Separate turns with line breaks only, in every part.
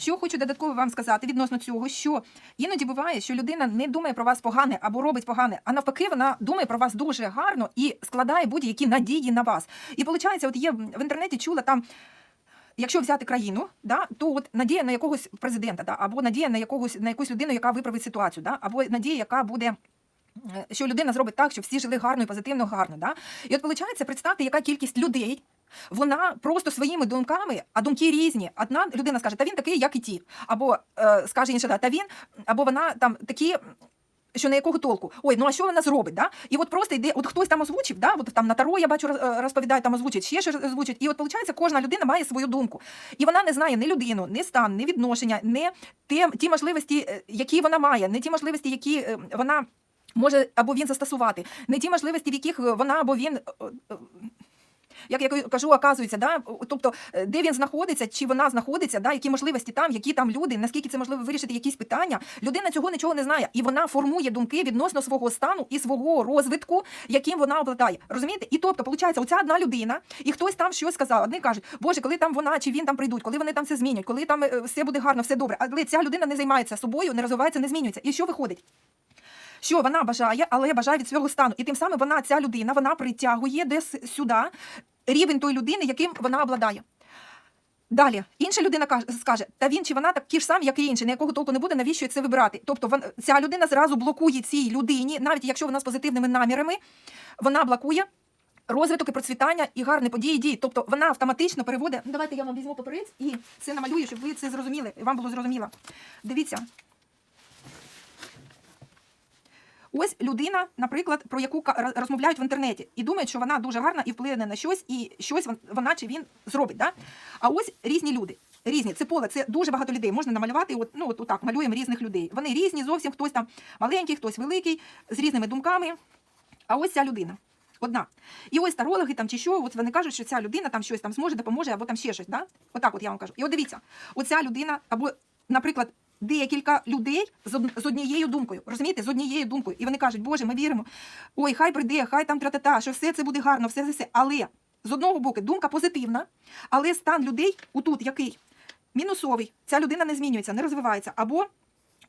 Що хочу додатково вам сказати відносно цього, що іноді буває, що людина не думає про вас погане або робить погане, а навпаки, вона думає про вас дуже гарно і складає будь-які надії на вас. І виходить, от є в інтернеті чула там. Якщо взяти країну, да, то от надія на якогось президента, да, або надія на якогось на якусь людину, яка виправить ситуацію, да, або надія, яка буде. е, Що людина зробить так, щоб всі жили гарно і позитивно, гарно. Да? І от виходить, представте, яка кількість людей, вона просто своїми думками, а думки різні. Одна людина скаже, та він такий, як і ті. Або е, скаже інша, та він, або вона там такі. Що на якого толку? Ой, ну а що вона зробить? Да? І от просто йде, от хтось там озвучив, да? от там на таро я бачу е, розповідає, там озвучить, ще щось озвучить. І от виходить, кожна людина має свою думку. І вона не знає ні людину, ні стан, ні відношення, не ті, ті можливості, е, які вона має, не ті можливості, які е, вона може або він застосувати, не ті можливості, в яких е, вона або він. Як я кажу, оказується, да? тобто, е, де він знаходиться, чи вона знаходиться, да? які можливості там, які там люди, наскільки це можливо вирішити якісь питання. Людина цього нічого не знає, і вона формує думки відносно свого стану і свого розвитку, яким вона обладає. Розумієте? І тобто, виходить, оця одна людина, і хтось там щось сказав. Одні кажуть, Боже, коли там вона чи він там прийдуть, коли вони там все змінять, коли там е, все буде гарно, все добре. Але ця людина не займається собою, не розвивається, не змінюється. І що виходить? що вона бажає, але бажає від свого стану. І тим самим вона, ця людина, вона притягує десь сюди рівень тої людини, яким вона обладає. Далі інша людина каже, скаже, та він чи вона такі ж самі, як і інші, ніякого толку не буде, навіщо це вибирати. Тобто ця людина зразу блокує цій людині, навіть якщо вона з позитивними намірами, вона блокує розвиток і процвітання і гарні події дії. Тобто вона автоматично переводить. Ну, Давайте я вам візьму папірець і це намалюю, щоб ви це зрозуміли, і вам було зрозуміло. Дивіться. Ось людина, наприклад, про яку розмовляють в інтернеті, і думають, що вона дуже гарна і вплине на щось, і щось вона чи він зробить. Да? А ось різні люди. Різні, це поле, це дуже багато людей. Можна намалювати, от, ну, от так, малюємо різних людей. Вони різні, зовсім хтось там маленький, хтось великий, з різними думками. А ось ця людина. Одна. І ось тарологи там чи що, от вони кажуть, що ця людина там щось там зможе, допоможе, або там ще щось. Да? Отак от я вам кажу. І от дивіться, оця людина, або, наприклад, декілька людей з, однією думкою. Розумієте, з однією думкою. І вони кажуть, Боже, ми віримо. Ой, хай прийде, хай там тра-та-та, що все це буде гарно, все все. все. Але з одного боку думка позитивна, але стан людей отут який? Мінусовий. Ця людина не змінюється, не розвивається. Або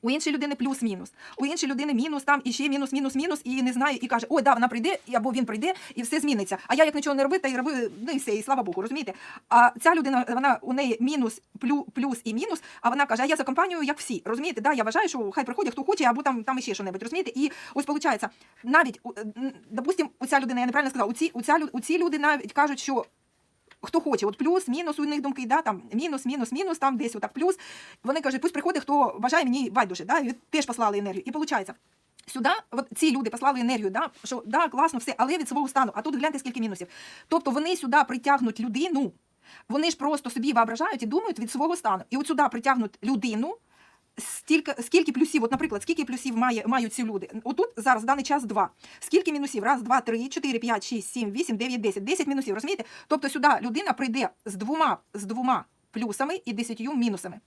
у іншої людини плюс-мінус, у іншої людини мінус, там і ще мінус, мінус, мінус, і не знає, і каже, ой, да, вона прийде, або він прийде, і все зміниться. А я як нічого не робив, та й робив, ну і все, і слава Богу, розумієте? А ця людина, вона у неї мінус, плю, плюс і мінус, а вона каже, а я за компанію, як всі. Розумієте? Да, я вважаю, що хай приходять, хто хоче, або там, там іще що-небудь, розумієте? І ось виходить, навіть, допустим, у ця людина, я неправильно сказала, у ці, у, ця, у ці люди навіть кажуть, що хто хоче, от плюс, мінус у них думки, да, там мінус, мінус, мінус, там десь отак плюс. Вони кажуть, пусть приходить, хто бажає мені байдуже, да, і теж послали енергію. І виходить, сюди от ці люди послали енергію, да, що да, класно, все, але від свого стану. А тут гляньте, скільки мінусів. Тобто вони сюди притягнуть людину, вони ж просто собі воображають і думають від свого стану. І от сюди притягнуть людину. Стільки, скільки плюсів, от, наприклад, скільки плюсів має, мають ці люди? Отут зараз в даний час два. Скільки мінусів? Раз, два, три, чотири, п'ять, шість, сім, вісім, дев'ять, десять. Десять мінусів, розумієте? Тобто сюди людина прийде з двома, з двома плюсами і десятью мінусами.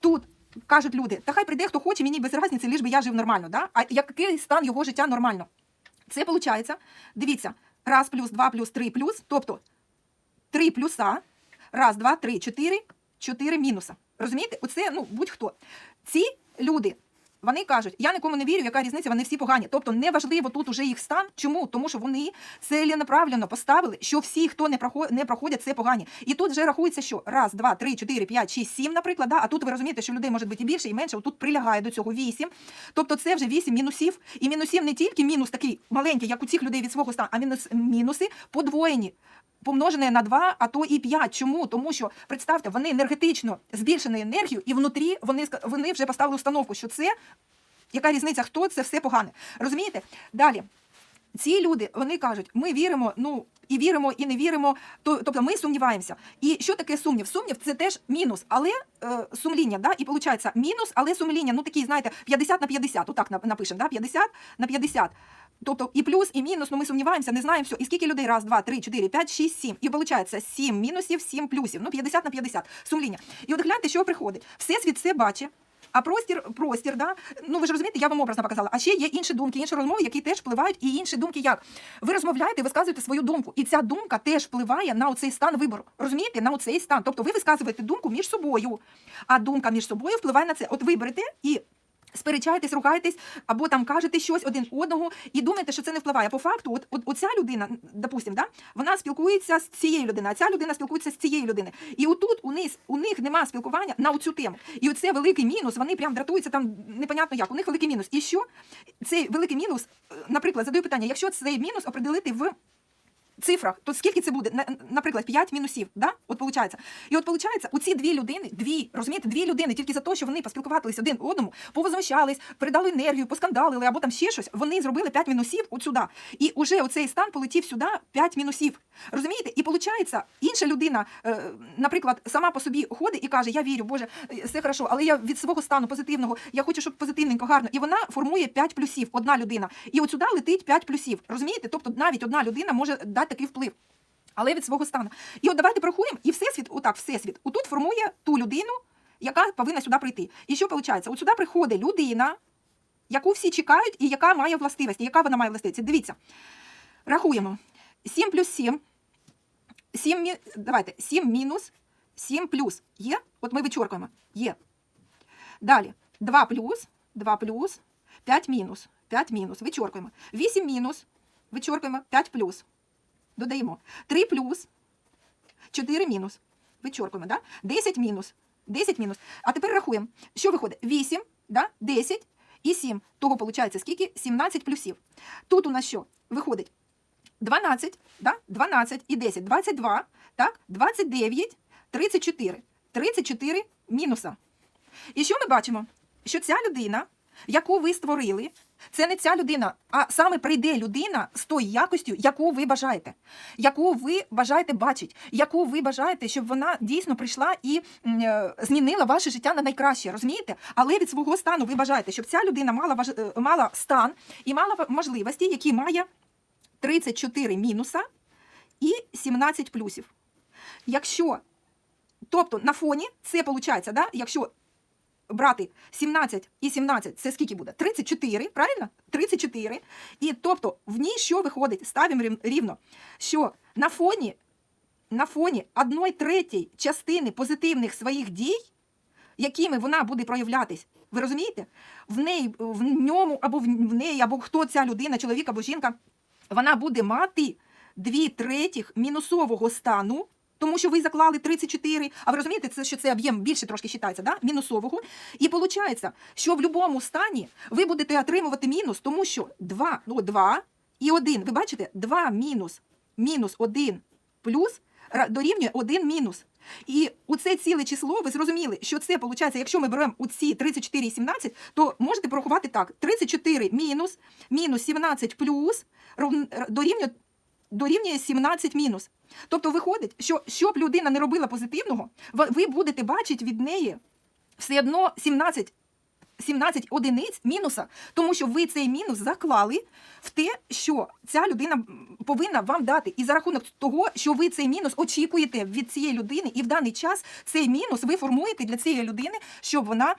Тут кажуть люди, та хай прийде, хто хоче, мені без різниці, лиш би я жив нормально. Да? А який стан його життя нормально? Це виходить, дивіться, раз плюс, два плюс, три плюс, тобто три плюса, раз, два, три, чотири, чотири мінуса. Розумієте? Оце ну, будь-хто. Ці люди. Вони кажуть, я нікому не вірю, яка різниця, вони всі погані. Тобто неважливо тут уже їх стан. Чому? Тому що вони ціленаправленно поставили, що всі, хто не проходять, не проходять, це погані. І тут вже рахується, що раз, два, три, чотири, п'ять, шість, сім, наприклад. Да? А тут ви розумієте, що людей може бути і більше, і менше. Тут прилягає до цього вісім. Тобто це вже вісім мінусів. І мінусів не тільки мінус такий маленький, як у цих людей від свого стану, а мінус, мінуси подвоєні. Помножене на 2, а то і 5. Чому? Тому що представте, вони енергетично збільшені енергію, і внутрі вони вони вже поставили установку, що це яка різниця, хто це все погане. Розумієте? Далі. Ці люди вони кажуть, ми віримо, ну і віримо, і не віримо. То, тобто ми сумніваємося. І що таке сумнів? Сумнів це теж мінус, але е, сумління, да? і виходить мінус, але сумління, ну такий, знаєте, 50 на 50, отак нап- напишемо, да? 50 на 50. Тобто і плюс, і мінус, ну ми сумніваємося, не знаємо все. І скільки людей? Раз, два, три, чотири, п'ять, шість, сім. І виходить 7 мінусів, 7 плюсів. Ну, 50 на 50. Сумління. І от гляньте, що приходить. Все бачить. А простір, простір, да? ну ви ж розумієте, я вам образно показала. А ще є інші думки, інші розмови, які теж впливають, і інші думки як. Ви розмовляєте, висказуєте свою думку, і ця думка теж впливає на оцей стан вибору. Розумієте, на оцей стан. Тобто ви висказуєте думку між собою, а думка між собою впливає на це. От ви берете і. Сперечаєтесь, ругаєтесь, або там кажете щось один одного і думаєте, що це не впливає. По факту, от, от оця людина, допустим, да, вона спілкується з цією людиною, а ця людина спілкується з цією людиною. І отут у них, у них нема спілкування на цю тему. І оце великий мінус. Вони прям дратуються там непонятно як. У них великий мінус. І що цей великий мінус, е, наприклад, задаю питання: якщо цей мінус определити в цифрах, то скільки це буде? На- Наприклад, 5 мінусів, да? От виходить. І от виходить, у ці дві людини, дві, розумієте, дві людини, тільки за те, що вони поспілкувалися один одному, повозмущались, придали енергію, поскандалили або там ще щось, вони зробили 5 мінусів от сюди. І уже оцей стан полетів сюди 5 мінусів. Розумієте? І виходить, інша людина, е, наприклад, сама по собі ходить і каже: Я вірю, Боже, все хорошо, але я від свого стану позитивного, я хочу, щоб позитивненько, гарно. І вона формує 5 плюсів, одна людина. І от сюди летить 5 плюсів. Розумієте? Тобто навіть одна людина може дати такий вплив. Але від свого стану. І от давайте порахуємо, і всесвіт, отак, всесвіт, отут формує ту людину, яка повинна сюди прийти. І що виходить? От сюди приходить людина, яку всі чекають, і яка має властивості. Яка вона має властивості? Дивіться, рахуємо. 7 плюс 7. 7, мі... Давайте, 7 мінус 7 плюс. Є? От ми вичоркуємо. Є. Далі. 2 плюс, 2 плюс, 5 мінус. 5 мінус. Вичоркуємо. 8 мінус. Вичоркуємо. 5 плюс. Додаємо. 3 плюс, 4 мінус. Вичоркуємо, да? 10 мінус. 10 мінус. А тепер рахуємо. Що виходить? 8, да? 10 і 7. Того виходить скільки? 17 плюсів. Тут у нас що? Виходить 12, да? 12 і 10. 22, так? 29, 34. 34 мінуса. І що ми бачимо? Що ця людина, яку ви створили, це не ця людина, а саме прийде людина з тою якостю, яку ви бажаєте, яку ви бажаєте бачити, яку ви бажаєте, щоб вона дійсно прийшла і е, змінила ваше життя на найкраще, розумієте? Але від свого стану ви бажаєте, щоб ця людина мала важ... е, мала стан і мала можливості, які має 34 мінуса і 17 плюсів. Якщо, тобто на фоні це виходить, да? якщо брати 17 і 17, це скільки буде? 34, правильно? 34. І тобто в ній що виходить? Ставимо рівно, що на фоні, на фоні одної третій частини позитивних своїх дій, якими вона буде проявлятись, ви розумієте? В неї, в ньому або в в неї, або хто ця людина, чоловік або жінка, вона буде мати дві третіх мінусового стану, тому що ви заклали 34, а ви розумієте, це, що це об'єм більше трошки вважається, да? мінусового. І виходить, що в будь-якому стані ви будете отримувати мінус, тому що 2, ну, 2 і 1, ви бачите, 2 мінус, мінус 1 плюс дорівнює 1 мінус. І у це ціле число, ви зрозуміли, що це виходить, якщо ми беремо у ці 34 і 17, то можете порахувати так: 34 мінус, мінус 17 плюс дорівнює, дорівнює 17 мінус. Тобто виходить, що щоб людина не робила позитивного, ви- будете бачити від неї все одно 17 17 одиниць мінуса, тому що ви цей мінус заклали в те, що ця людина повинна вам дати. І за рахунок того, що ви цей мінус очікуєте від цієї людини, і в даний час цей мінус ви формуєте для цієї людини, щоб вона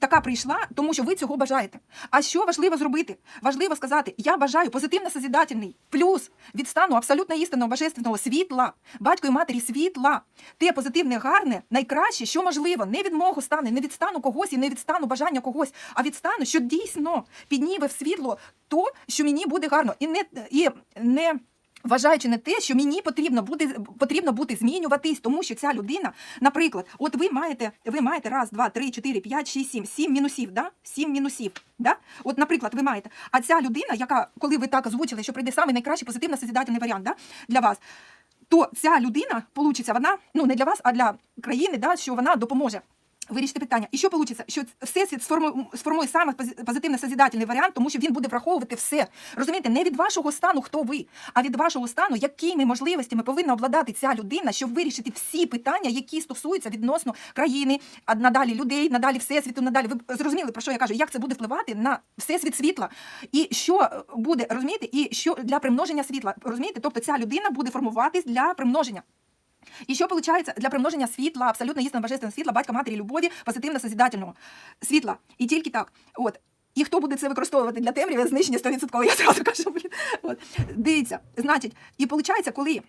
така прийшла, тому що ви цього бажаєте. А що важливо зробити? Важливо сказати: я бажаю позитивно созидательний плюс від стану абсолютно істинного божественного світла, батько і матері світла, те позитивне, гарне, найкраще, що можливо, не від мого стану, не від стану когось і не від стану бажання когось, а від стану, що дійсно підніме в світло то, що мені буде гарно, і не і не. Вважаючи на те, що мені потрібно буде потрібно бути змінюватись, тому що ця людина, наприклад, от ви маєте, ви маєте раз, два, три, чотири, п'ять, шість, сім, сім мінусів, да? Сім мінусів. Да? От, наприклад, ви маєте. А ця людина, яка, коли ви так озвучили, що прийде саме найкращий позитивно созидательний варіант да? для вас, то ця людина, получиться, вона ну не для вас, а для країни, да, що вона допоможе. Вирішити питання. І що вийде? Що всесвіт сформує, саме пози- позитивно созидательний варіант, тому що він буде враховувати все. Розумієте, не від вашого стану, хто ви, а від вашого стану, якими можливостями повинна обладати ця людина, щоб вирішити всі питання, які стосуються відносно країни, а надалі людей, надалі всесвіту, надалі. Ви зрозуміли, про що я кажу? Як це буде впливати на всесвіт світла? І що буде, розумієте, і що для примноження світла, розумієте? Тобто ця людина буде формуватись для примноження. І що виходить для примноження світла, абсолютно істинно божественного світла, батька матері любові, позитивно созидательного світла. І тільки так. От. І хто буде це використовувати для темряви, знищення 100%, я зразу кажу, блін. От. Дивіться, значить, і виходить, коли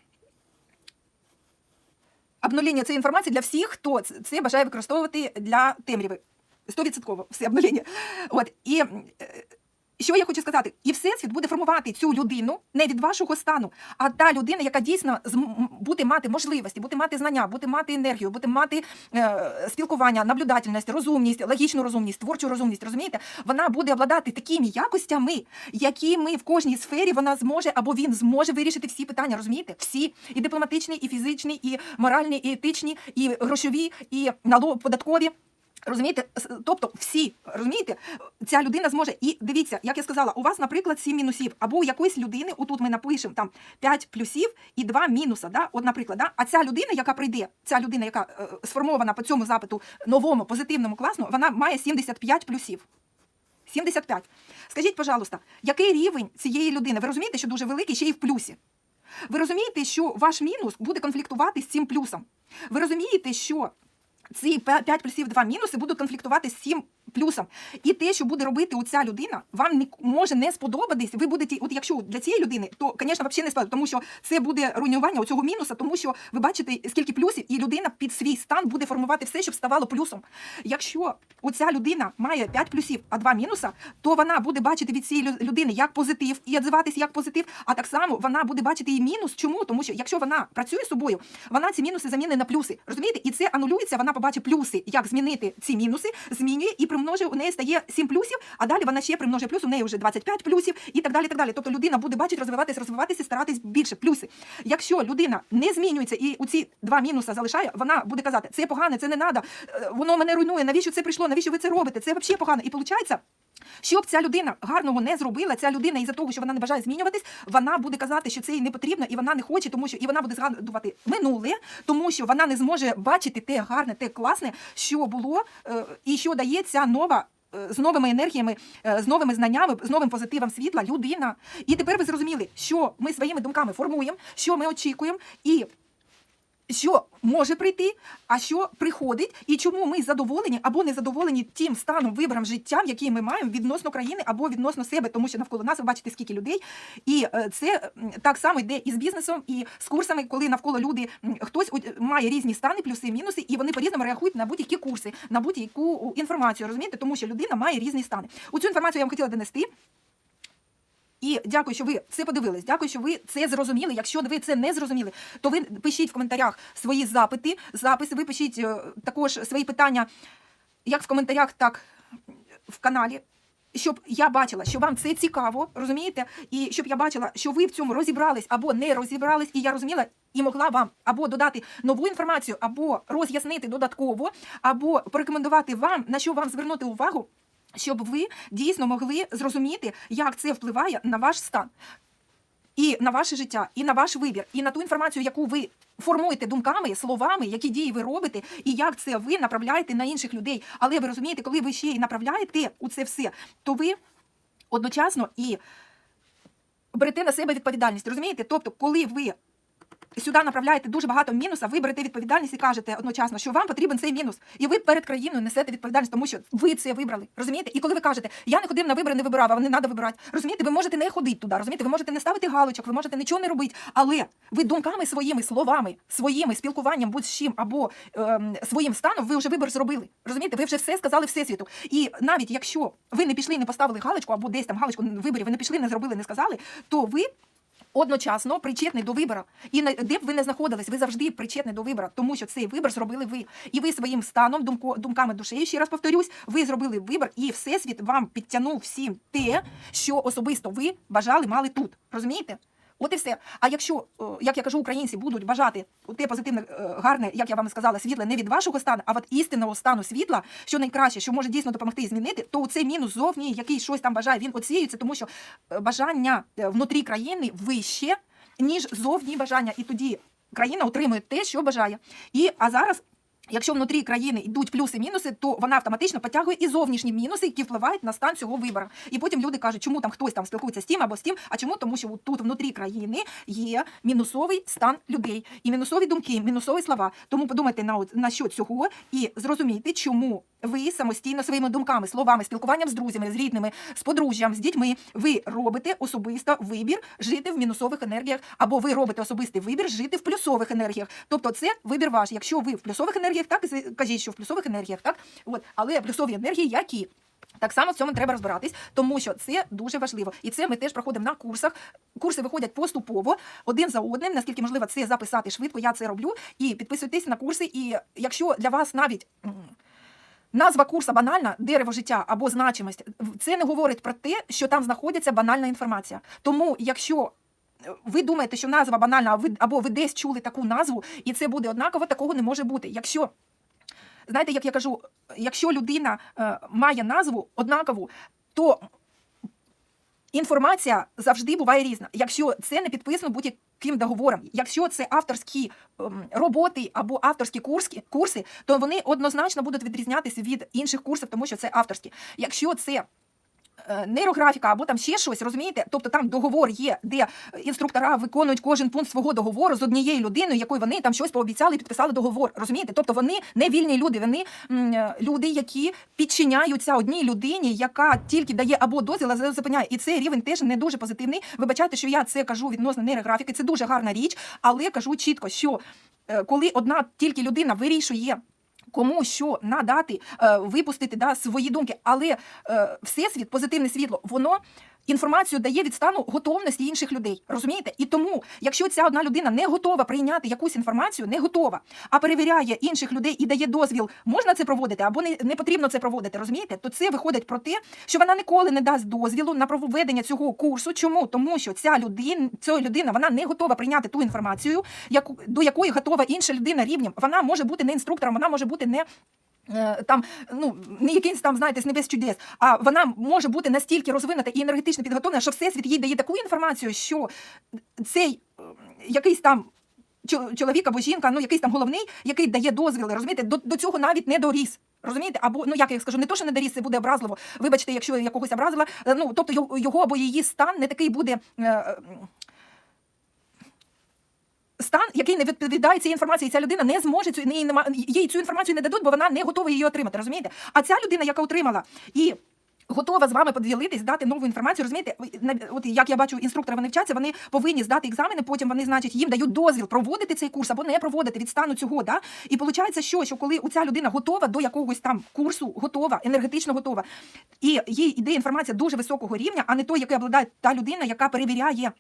обнулення цієї інформації для всіх, хто це- бажає використовувати для темряви. 100% все обнулення. От. І е, що я хочу сказати, і всесвіт буде формувати цю людину не від вашого стану, а та людина, яка дійсно буде мати можливості, буде мати знання, буде мати енергію, буде мати е, спілкування, наблюдательність, розумність, логічну розумність, творчу розумність. Розумієте, вона буде обладати такими якостями, які ми в кожній сфері вона зможе або він зможе вирішити всі питання. Розумієте? Всі і дипломатичні, і фізичні, і моральні, і етичні, і грошові, і податкові. Розумієте, тобто всі розумієте, ця людина зможе. І дивіться, як я сказала, у вас, наприклад, 7 мінусів, або у якоїсь людини, отут ми напишемо там 5 плюсів і 2 мінуса. Да? От, наприклад, да? а ця людина, яка прийде, ця людина, яка е, сформована по цьому запиту новому, позитивному класному, вона має 75 плюсів. 75. Скажіть, пожалуйста, який рівень цієї людини? Ви розумієте, що дуже великий ще й в плюсі? Ви розумієте, що ваш мінус буде конфліктувати з цим плюсом? Ви розумієте, що ці 5 плюсів 2 мінуси будуть конфліктувати з 7 плюсом. І те, що буде робити оця людина, вам не може не сподобатись. Ви будете, от якщо для цієї людини, то, звісно, взагалі не сподобається, тому що це буде руйнування цього мінуса, тому що ви бачите, скільки плюсів, і людина під свій стан буде формувати все, щоб ставало плюсом. Якщо оця людина має 5 плюсів, а 2 мінуса, то вона буде бачити від цієї людини як позитив і відзиватися як позитив, а так само вона буде бачити і мінус. Чому? Тому що якщо вона працює з собою, вона ці мінуси замінить на плюси. Розумієте? І це анулюється, вона побачить плюси, як змінити ці мінуси, змінює і примножує, у неї стає 7 плюсів, а далі вона ще примножує плюс, у неї вже 25 плюсів і так далі. так далі. Тобто людина буде бачити, розвиватися, розвиватися, старатись більше плюси. Якщо людина не змінюється і у ці два мінуси залишає, вона буде казати, це погане, це не треба, воно мене руйнує, навіщо це прийшло, навіщо ви це робите? Це взагалі погано. І виходить, щоб ця людина гарного не зробила, ця людина із-за того, що вона не бажає змінюватись, вона буде казати, що це їй не потрібно, і вона не хоче, тому що і вона буде згадувати минуле, тому що вона не зможе бачити те гарне, те класне, що було е, і що дає ця нова. е, З новими енергіями, е, з новими знаннями, з новим позитивом світла людина. І тепер ви зрозуміли, що ми своїми думками формуємо, що ми очікуємо, і що може прийти, а що приходить, і чому ми задоволені або не задоволені тим станом вибором життя, який ми маємо відносно країни або відносно себе, тому що навколо нас ви бачите скільки людей, і е, це так само йде і з бізнесом, і з курсами, коли навколо люди хтось має різні стани, плюси, мінуси, і вони по-різному реагують на будь-які курси, на будь-яку інформацію. Розумієте, тому що людина має різні стани. У цю інформацію я вам хотіла донести. І дякую, що ви це подивились. Дякую, що ви це зрозуміли. Якщо ви це не зрозуміли, то ви пишіть в коментарях свої запити, записи. Ви пишіть е, також свої питання, як в коментарях, так в каналі. Щоб я бачила, що вам це цікаво, розумієте? І щоб я бачила, що ви в цьому розібрались або не розібрались, і я розуміла і могла вам або додати нову інформацію, або роз'яснити додатково, або порекомендувати вам, на що вам звернути увагу, щоб ви дійсно могли зрозуміти, як це впливає на ваш стан. І на ваше життя, і на ваш вибір, і на ту інформацію, яку ви формуєте думками, словами, які дії ви робите, і як це ви направляєте на інших людей. Але ви розумієте, коли ви ще й направляєте у це все, то ви одночасно і берете на себе відповідальність. Розумієте? Тобто, коли ви сюди направляєте дуже багато мінуса, ви берете відповідальність і кажете одночасно, що вам потрібен цей мінус. І ви перед країною несете відповідальність, тому що ви це вибрали. Розумієте? І коли ви кажете, я не ходив на вибори, не вибирав, а не треба вибирати. Розумієте, ви можете не ходити туди, розумієте, ви можете не ставити галочок, ви можете нічого не робити. Але ви думками своїми, словами, своїми спілкуванням, будь-чим або ем, своїм станом, ви вже вибір зробили. Розумієте, ви вже все сказали всесвіту. І навіть якщо ви не пішли, не поставили галочку, або десь там галочку в виборі, ви не пішли, не зробили, не сказали, то ви одночасно причетний до вибору. І де б ви не знаходились, ви завжди причетні до вибору, тому що цей вибір зробили ви. І ви своїм станом, думко, думками душею, ще раз повторюсь, ви зробили вибір, і всесвіт вам підтягнув всім те, що особисто ви бажали, мали тут. Розумієте? От і все. А якщо, е, як я кажу, українці будуть бажати те позитивне, е, гарне, як я вам сказала, світле не від вашого стану, а від істинного стану світла, що найкраще, що може дійсно допомогти і змінити, то цей мінус зовні, який щось там бажає, він оціюється, тому що е, бажання внутрі країни вище, ніж зовні бажання. І тоді країна отримує те, що бажає. І а зараз Якщо внутрі країни йдуть плюси-мінуси, то вона автоматично потягує і зовнішні мінуси, які впливають на стан цього вибору. І потім люди кажуть, чому там хтось там спілкується з тим або з тим, а чому? Тому що тут внутрі країни є мінусовий стан людей і мінусові думки, мінусові слова. Тому подумайте на, на що цього і зрозумійте, чому ви самостійно своїми думками, словами, спілкуванням з друзями, з рідними, з подружжям, з дітьми, ви робите особисто вибір жити в мінусових енергіях, або ви робите особистий вибір жити в плюсових енергіях. Тобто це вибір ваш. Якщо ви в плюсових енергіях, так і кажіть, що в плюсових енергіях, так от, але плюсові енергії які? Так само в цьому треба розбиратись, тому що це дуже важливо. І це ми теж проходимо на курсах. Курси виходять поступово, один за одним. Наскільки можливо це записати швидко, я це роблю. І підписуйтесь на курси. І якщо для вас навіть. Назва курса банальна, дерево життя або значимість. Це не говорить про те, що там знаходиться банальна інформація. Тому, якщо ви думаєте, що назва банальна, а ви- або ви десь чули таку назву, і це буде однаково, такого не може бути. Якщо знаєте, як я кажу, якщо людина е, має назву однакову, то інформація завжди буває різна. Якщо це не підписано будь-яким договором, якщо це авторські ем, роботи або авторські курски, курси, то вони однозначно будуть відрізнятися від інших курсів, тому що це авторські. Якщо це нейрографіка або там ще щось, розумієте? Тобто там договор є, де інструктора виконують кожен пункт свого договору з однією людиною, якою вони там щось пообіцяли і підписали договор. Розумієте? Тобто вони не вільні люди, вони е, люди, які підчиняються одній людині, яка тільки дає або дозвіл, а зупиняє. І цей рівень теж не дуже позитивний. Вибачайте, що я це кажу відносно нейрографіки. Це дуже гарна річ, але кажу чітко, що е, коли одна тільки людина вирішує. Кому що надати, е, випустити да, свої думки, але е, всесвіт, позитивне світло, воно інформацію дає від стану готовності інших людей. Розумієте? І тому, якщо ця одна людина не готова прийняти якусь інформацію, не готова, а перевіряє інших людей і дає дозвіл, можна це проводити або не, не потрібно це проводити, розумієте? То це виходить про те, що вона ніколи не дасть дозвілу на проведення цього курсу. Чому? Тому що ця людина, ця людина вона не готова прийняти ту інформацію, яку до якої готова інша людина рівнем. Вона може бути не інструктором, вона може бути не. Е, Там ну не якийсь там, знаєте, з небес чудес, а вона може бути настільки розвинута і енергетично підготовлена, що всесвіт їй дає таку інформацію, що цей е, якийсь там чоловік або жінка, ну якийсь там головний, який дає дозвіли, розумієте, до, до цього навіть не доріс. Розумієте, або ну як я скажу, не то, що не доріс, це буде образливо. Вибачте, якщо я когось образила. е, Ну тобто його- або її стан не такий буде. е, Стан, який не відповідає цій інформації, ця людина не зможе цю не, нема- їй цю інформацію не дадуть, бо вона не готова її отримати. Розумієте? А ця людина, яка отримала і готова з вами поділитись, дати нову інформацію. Розумієте, от як я бачу, інструктори вони вчаться, вони повинні здати екзамени. Потім вони, значить, їм дають дозвіл проводити цей курс або не проводити від стану цього. Да? І виходить, що, що коли ця людина готова до якогось там курсу, готова, енергетично готова, і їй іде інформація дуже високого рівня, а не той, який обладає та людина, яка перевіряє.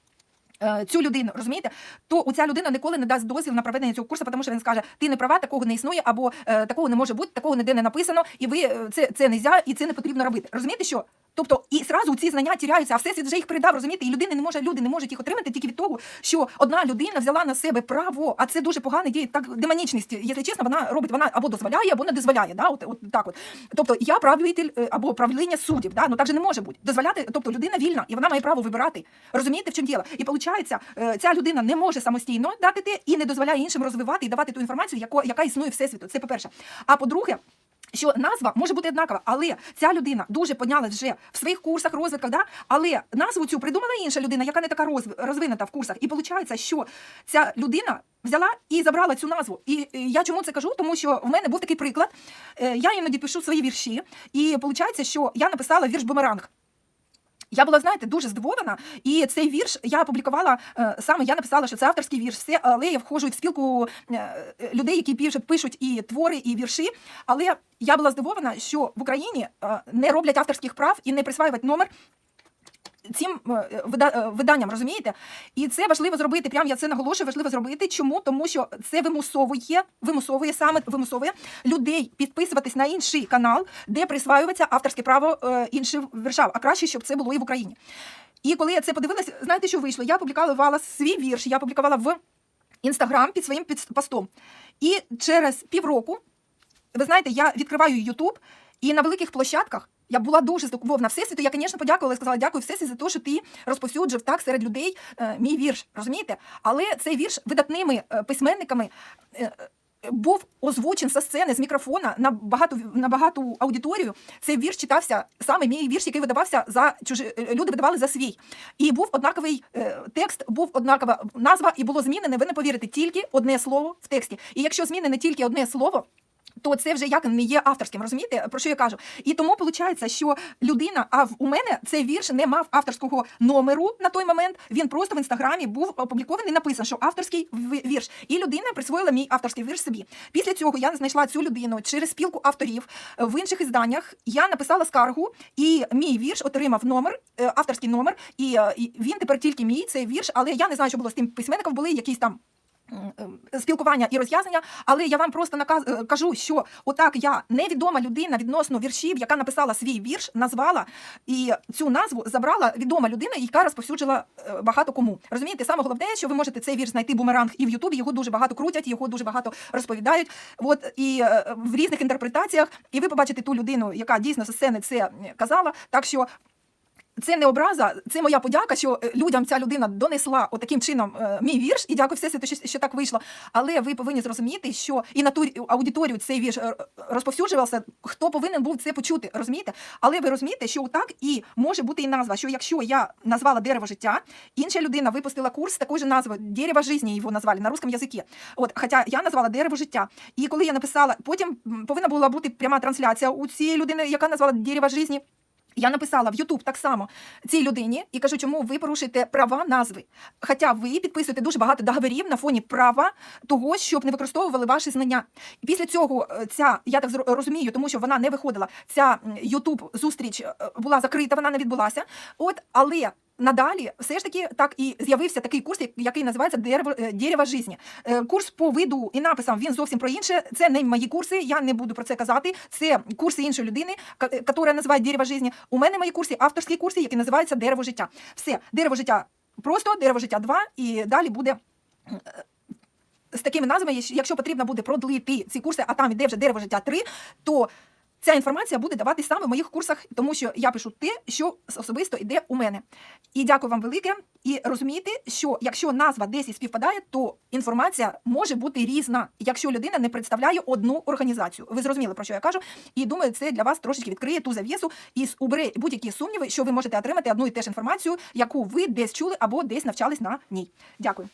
Е, Цю людину розумієте, то ця людина ніколи не дасть дозвіл на проведення цього курсу, тому що він скаже: ти не права, такого не існує, або е, такого не може бути, такого ніде не написано, і ви е, це, це не можна, і це не потрібно робити. Розумієте, що? Тобто, і зразу ці знання тіряються, а всесвіт вже їх передав, розумієте, і людини не може, люди не можуть їх отримати тільки від того, що одна людина взяла на себе право, а це дуже погано діє. Так демонічність, якщо чесно, вона робить, вона або дозволяє, або не дозволяє. Да? От, от так от. Тобто я правитель або правління суддів, да? ну так же не може бути. Дозволяти, тобто людина вільна, і вона має право вибирати. Розумієте, в чому діло? І виходить, ця людина не може самостійно дати те і не дозволяє іншим розвивати і давати ту інформацію, яка існує всесвіту. Це по-перше. А по-друге, що назва може бути однакова, але ця людина дуже піднялась вже в своїх курсах, розвитках, да? але назву цю придумала інша людина, яка не така розв- розвинута в курсах. І виходить, що ця людина взяла і забрала цю назву. І е, я чому це кажу? Тому що в мене був такий приклад. Е, Я іноді пишу свої вірші, і виходить, що я написала вірш бумеранг. Я була, знаєте, дуже здивована, і цей вірш я опублікувала е, саме. Я написала, що це авторський вірш, все, але я входжу в спілку е, людей, які пишуть, і твори, і вірші. Але я була здивована, що в Україні е, не роблять авторських прав і не присваюють номер. Цим е, е, виданням, розумієте? І це важливо зробити. Прям я це наголошую, важливо зробити. Чому? Тому що це вимусовує, вимусовує саме вимусовує людей підписуватись на інший канал, де присваюється авторське право е, іншим віршам. А краще, щоб це було і в Україні. І коли я це подивилась, знаєте, що вийшло? Я публікувала свій вірш, я публікувала в інстаграм під своїм постом. І через півроку, ви знаєте, я відкриваю Ютуб, і на великих площадках я була дуже здивована Всесвіту. Я, звісно, подякувала і сказала, дякую Всесвіт за те, що ти розповсюджив так серед людей е, мій вірш. Розумієте? Але цей вірш видатними е, письменниками. е, був озвучен со сцени з мікрофона на багату на багату аудиторію. Цей вірш читався саме мій вірш, який видавався за чужі люди видавали за свій. І був однаковий е, текст, був однакова назва, і було змінене. Ви не повірите, тільки одне слово в тексті. І якщо змінене тільки одне слово. То це вже як не є авторським, розумієте, про що я кажу? І тому виходить, що людина, а у мене цей вірш не мав авторського номеру на той момент. Він просто в інстаграмі був опублікований, написано, що авторський вірш. І людина присвоїла мій авторський вірш собі. Після цього я знайшла цю людину через спілку авторів е, в інших ізданнях. Я написала скаргу, і мій вірш отримав номер, е, авторський номер. Е, і він тепер тільки мій цей вірш, але я не знаю, що було з тим письменником. Були якісь там. Е, Спілкування і роз'яснення, але я вам просто наказ е, кажу, що отак я невідома людина відносно віршів, яка написала свій вірш, назвала і цю назву забрала відома людина, яка розповсюджила е, багато кому. Розумієте, саме головне, що ви можете цей вірш знайти бумеранг і в Ютубі. Його дуже багато крутять, його дуже багато розповідають. От і в різних інтерпретаціях, і ви побачите ту людину, яка дійсно зі сцени це казала. Так що це не образа, це моя подяка, що е, людям ця людина донесла отаким чином е, мій вірш, і дякую всесвіту, що, так вийшло. Але ви повинні зрозуміти, що і на ту аудиторію цей вірш е, розповсюджувався, хто повинен був це почути, розумієте? Але ви розумієте, що так і може бути і назва, що якщо я назвала дерево життя, інша людина випустила курс з такою же назвою «Дерево жизни» його назвали на русском язикі. От, хоча я назвала дерево життя. І коли я написала, потім повинна була бути пряма трансляція у цієї людини, яка назвала дерево жизни. Я написала в Ютуб так само цій людині і кажу, чому ви порушуєте права назви. Хоча ви підписуєте дуже багато договорів на фоні права того, щоб не використовували ваші знання. І після цього е, ця, я так розумію, тому що вона не виходила. Ця Ютуб зустріч е, була закрита, вона не відбулася. От, але. Надалі все ж таки так і з'явився такий курс, який називається дерево е, «Дерево. Е, Курс по виду і написам він зовсім про інше. Це не мої курси. Я не буду про це казати. Це курси іншої людини, е, яка називає дерево жизни. У мене мої курси, авторські курси, які називаються дерево життя. Все, дерево життя просто, дерево життя 2, і далі буде. е, З такими назвами, якщо потрібно буде продлити ці курси, а там іде вже дерево життя 3, то ця інформація буде даватись саме в моїх курсах, тому що я пишу те, що особисто йде у мене. І дякую вам велике. І розумійте, що якщо назва десь і співпадає, то інформація може бути різна, якщо людина не представляє одну організацію. Ви зрозуміли про що я кажу? І думаю, це для вас трошечки відкриє ту завісу і убере будь-які сумніви, що ви можете отримати одну і те ж інформацію, яку ви десь чули або десь навчались на ній. Дякую.